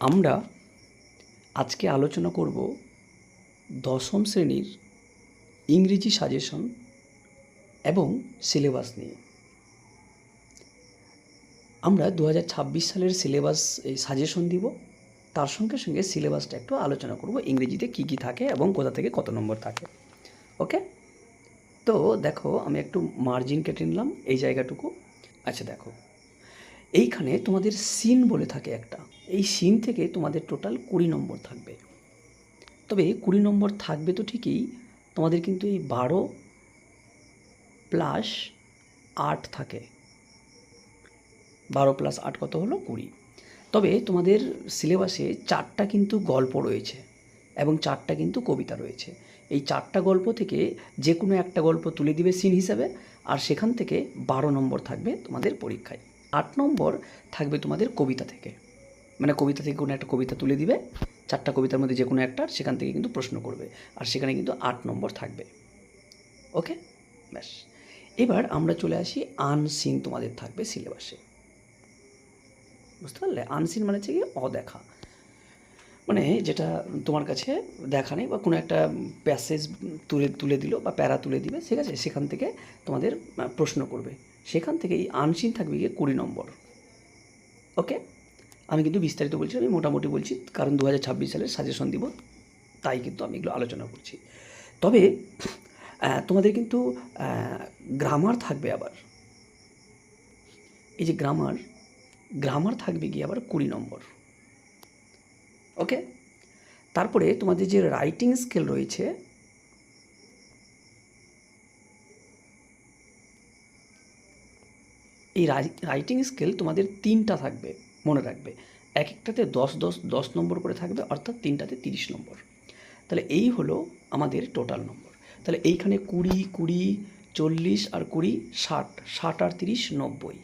আমরা আজকে আলোচনা করব দশম শ্রেণির ইংরেজি সাজেশন এবং সিলেবাস নিয়ে। আমরা দু হাজার ছাব্বিশ সালের সিলেবাস এই সাজেশন দিব। তার সঙ্গে সঙ্গে সিলেবাসটা একটু আলোচনা করব, ইংরেজিতে কী কী থাকে এবং কোথা থেকে কত নম্বর থাকে। ওকে? তো দেখো, আমি একটু মার্জিন কেটে নিলাম এই জায়গাটুকু। আচ্ছা দেখো। এইখানে তোমাদের সিন বলে থাকে একটা। এই সিন থেকে তোমাদের টোটাল কুড়ি নম্বর থাকবে। তবে কুড়ি নম্বর থাকবে তো ঠিকই, তোমাদের কিন্তু এই বারো প্লাস আট থাকে। বারো প্লাস আট কত হলো? কুড়ি। তবে তোমাদের সিলেবাসে চারটা কিন্তু গল্প রয়েছে এবং চারটা কিন্তু কবিতা রয়েছে। এই চারটা গল্প থেকে যে কোনো একটা গল্প তুলে দিবে সিন হিসাবে, আর সেখান থেকে বারো নম্বর থাকবে তোমাদের পরীক্ষায়। আট নম্বর থাকবে তোমাদের কবিতা থেকে। মানে কবিতা থেকে কোনো একটা কবিতা তুলে দিবে, চারটা কবিতার মধ্যে যে কোনো একটা সেখান থেকে কিন্তু প্রশ্ন করবে, আর সেখানে কিন্তু আট নম্বর থাকবে। ওকে? ব্যাস। এবার আমরা চলে আসি আনসিন তোমাদের থাকবে সিলেবাসে। বুঝতে পারলে? আনসিন মানে হচ্ছে কি অদেখা। মানে যেটা তোমার কাছে দেখা নেই বা কোনো একটা প্যাসেজ তুলে তুলে দিল বা প্যারা তুলে দিবে, ঠিক আছে? সেখান থেকে তোমাদের প্রশ্ন করবে। সেখান থেকে এই আনসিন থাকবে গিয়ে কুড়ি নম্বর। ওকে? আমি কিন্তু বিস্তারিত বলছি, আমি মোটামুটি বলছি, কারণ দু হাজার ছাব্বিশ সালের সাজেশন দিব, তাই কিন্তু আমি এগুলো আলোচনা করছি। তবে তোমাদের কিন্তু গ্রামার থাকবে আবার। এই যে গ্রামার গ্রামার থাকবে গিয়ে আবার কুড়ি নম্বর। ওকে? তারপরে তোমাদের যে রাইটিং স্কেল রয়েছে, এই রাইটিং স্কেল তোমাদের তিনটা থাকবে, মনে রাখবে। এক একটাতে দশ দশ দশ নম্বর করে থাকবে, অর্থাৎ তিনটাতে তিরিশ নম্বর। তাহলে এই হলো আমাদের টোটাল নম্বর তাহলে এইখানে কুড়ি কুড়ি, চল্লিশ আর কুড়ি, ষাট ষাট আর তিরিশ, নব্বই।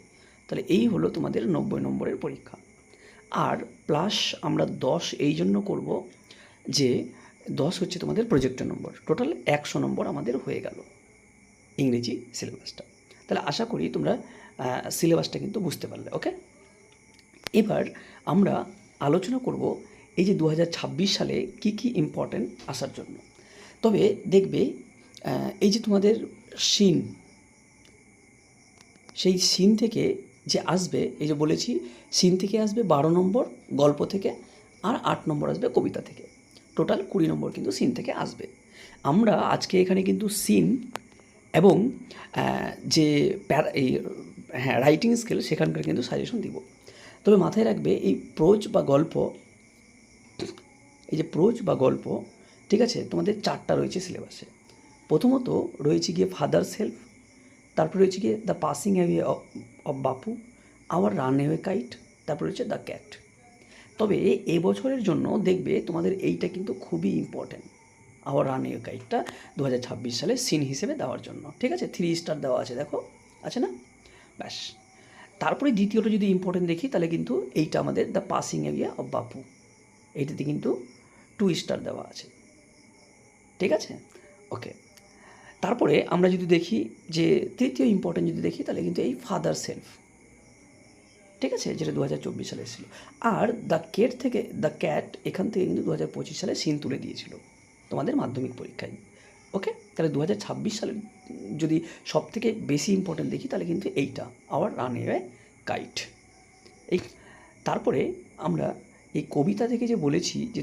তাহলে এই হলো তোমাদের নব্বই নম্বরের পরীক্ষা। আর প্লাস আমরা দশ এই জন্য করব যে দশ হচ্ছে তোমাদের প্রজেক্টের নম্বর টোটাল একশো নম্বর আমাদের হয়ে গেল ইংরেজি সিলেবাসটা তাহলে আশা করি তোমরা সিলেবাসটা কিন্তু বুঝতে পারলে ওকে এবার আমরা আলোচনা করব এই যে দু হাজার ছাব্বিশ সালে কি কি ইম্পর্টেন্ট আসার জন্য। তবে দেখবে এই যে তোমাদের সিন, সেই সিন থেকে যে আসবে, এই যে বলেছি, সিন থেকে আসবে বারো নম্বর, গল্প থেকে, আর আট নম্বর আসবে কবিতা থেকে। টোটাল কুড়ি নম্বর কিন্তু সিন থেকে আসবে। আমরা আজকে এখানে কিন্তু সিন এবং যে প্যারা, এই হ্যাঁ রাইটিং স্কেল সেখানকার কিন্তু সাজেশন দিব। তবে মাথায় রাখবে, এই প্রোজ বা গল্প, এই যে প্রোজ বা গল্প, ঠিক আছে, তোমাদের চারটা রয়েছে সিলেবাসে প্রথমত রয়েছে গিয়ে ফাদার্স হেল্প তারপর রয়েছে গিয়ে the passing away of Bapu our runaway kite তারপর রয়েছে দ্য ক্যাট তবে এবছরের জন্য দেখবে তোমাদের এইটা কিন্তু খুবই ইম্পর্ট্যান্ট আওয়ার রান অ্যাওয়ে কাইটটা দু হাজার ছাব্বিশ সালে সিন হিসেবে দেওয়ার জন্য। ঠিক আছে? থ্রি স্টার দেওয়া আছে, দেখো? আছে না? ব্যাস। তারপরে দ্বিতীয়টা যদি ইম্পর্টেন্ট দেখি, তাহলে কিন্তু এইটা আমাদের দ্য পাসিং এরিয়া অফ বাপু এইটাতে কিন্তু টু স্টার দেওয়া আছে। ঠিক আছে? ওকে তারপরে আমরা যদি দেখি যে তৃতীয় ইম্পর্টেন্ট যদি দেখি, তাহলে কিন্তু এই ফাদার সেলফ ঠিক আছে? যেটা দু হাজার চব্বিশ সালে এসেছিল। আর দ্য কেট থেকে দ্য ক্যাট এখান থেকে কিন্তু দু হাজার পঁচিশ সালে সিন তুলে দিয়েছিল তোমাদের মাধ্যমিক পরীক্ষায় ওকে তাহলে দু হাজার ছাব্বিশ সালের যদি সব থেকে বেশি ইম্পর্টেন্ট দেখি, তাহলে কিন্তু এইটা আওয়ার রান এ কাইট এই তারপরে আমরা এই কবিতা থেকে যে বলেছি যে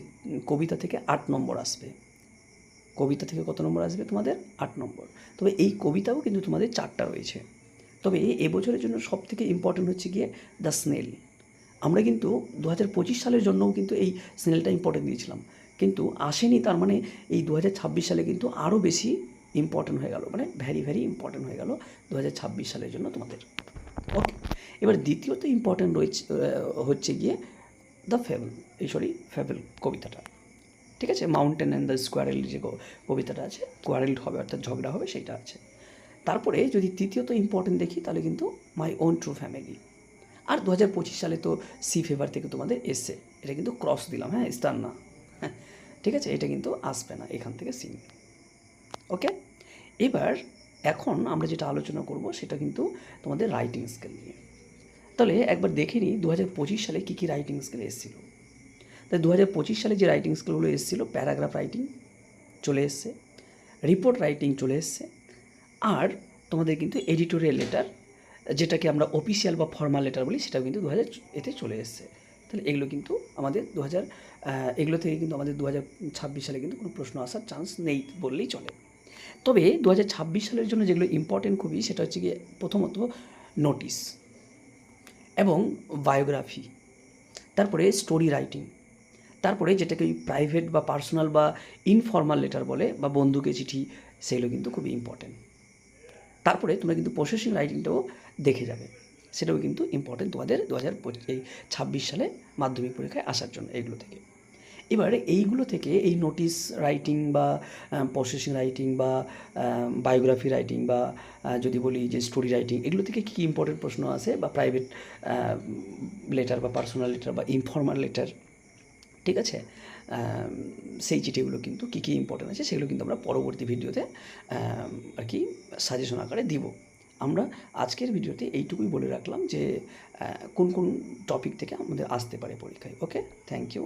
কবিতা থেকে আট নম্বর আসবে। কবিতা থেকে কত নম্বর আসবে? তোমাদের আট নম্বর। তবে এই কবিতাও কিন্তু তোমাদের চারটা রয়েছে। তবে এবছরের জন্য সব থেকে ইম্পর্টেন্ট হচ্ছে গিয়ে দ্য স্নেল আমরা কিন্তু দু হাজার পঁচিশ সালের জন্যও কিন্তু এই স্নেলটা ইম্পর্টেন্ট দিয়েছিলাম। কিন্তু আসেনি, তার মানে এই দু হাজার ছাব্বিশ সালে কিন্তু আরও বেশি ইম্পর্টেন্ট হয়ে গেল। মানে ভ্যারি ভ্যারি ইম্পর্টেন্ট হয়ে গেল দু হাজার ছাব্বিশ সালের জন্য তোমাদের। ওকে এবার দ্বিতীয়ত ইম্পর্টেন্ট রয়েছে হচ্ছে গিয়ে দ্য ফেবল এই সরি ফেবল কবিতাটা। ঠিক আছে? মাউন্টেন অ্যান্ড দ্য স্কোয়ারেল যে কবিতাটা আছে কোয়ারেল হবে অর্থাৎ ঝগড়া হবে সেইটা আছে। তারপরে যদি তৃতীয়ত ইম্পর্টেন্ট দেখি তাহলে কিন্তু মাই ওন ট্রু ফ্যামিলি আর দু হাজার পঁচিশ সালে তো সি ফেভার থেকে তোমাদের এসছে। এটা কিন্তু ক্রস দিলাম হ্যাঁ? স্টার না। হ্যাঁ, ঠিক আছে? এটা কিন্তু আসবে না এখান থেকে সিন ওকে এবার এখন আমরা যেটা আলোচনা করব সেটা কিন্তু তোমাদের রাইটিং স্কেল নিয়ে। তাহলে একবার দেখে নিই দু হাজার পঁচিশ সালে কী কী রাইটিং স্কেল এসেছিল। তাই দু হাজার পঁচিশ সালে যে রাইটিং স্কিলগুলো এসেছিল প্যারাগ্রাফ রাইটিং চলে এসছে রিপোর্ট রাইটিং চলে এসছে, আর তোমাদের কিন্তু এডিটোরিয়াল লেটার যেটাকে আমরা অফিসিয়াল বা ফর্মাল লেটার বলি, সেটাও কিন্তু দু হাজার এতে চলে এসছে। তাহলে এগুলো কিন্তু আমাদের দু হাজার এগুলো থেকে কিন্তু আমাদের দু হাজার ছাব্বিশ সালে কিন্তু কোনো প্রশ্ন আসার চান্স নেই বললেই চলে। তবে দু হাজার ছাব্বিশ সালের জন্য যেগুলো ইম্পর্টেন্ট খুবই, সেটা হচ্ছে গিয়ে প্রথমত নোটিশ এবং বায়োগ্রাফি তারপরে স্টোরি রাইটিং তারপরে যেটাকে প্রাইভেট বা পার্সোনাল বা ইনফর্মাল লেটার বলে বা বন্ধুকে চিঠি, সেগুলো কিন্তু খুবই ইম্পর্টেন্ট তারপরে তোমরা কিন্তু প্রসেসিং রাইটিংটাও দেখে যাবে। সেটাও কিন্তু ইম্পর্টেন্ট তোমাদের দু হাজার ছাব্বিশ সালে মাধ্যমিক পরীক্ষায় আসার জন্য এইগুলো থেকে। এবার এইগুলো থেকে এই নোটিশ রাইটিং বা প্রসেসিং রাইটিং বা বায়োগ্রাফি রাইটিং বা যদি বলি যে স্টোরি রাইটিং এগুলো থেকে কী ইম্পর্টেন্ট প্রশ্ন আছে বা প্রাইভেট লেটার বা পার্সোনাল লেটার বা ইনফর্মাল লেটার ঠিক আছে? সেই চিঠিগুলো কিন্তু কী কী ইম্পর্টেন্ট আছে সেগুলো কিন্তু আমরা পরবর্তী ভিডিওতে আর কি সাজেশন আকারে দিব। আমরা আজকের ভিডিওতে এইটুকুই বলে রাখলাম যে কোন কোন টপিক থেকে আমাদের আসতে পারে পরীক্ষায় ওকে থ্যাংক ইউ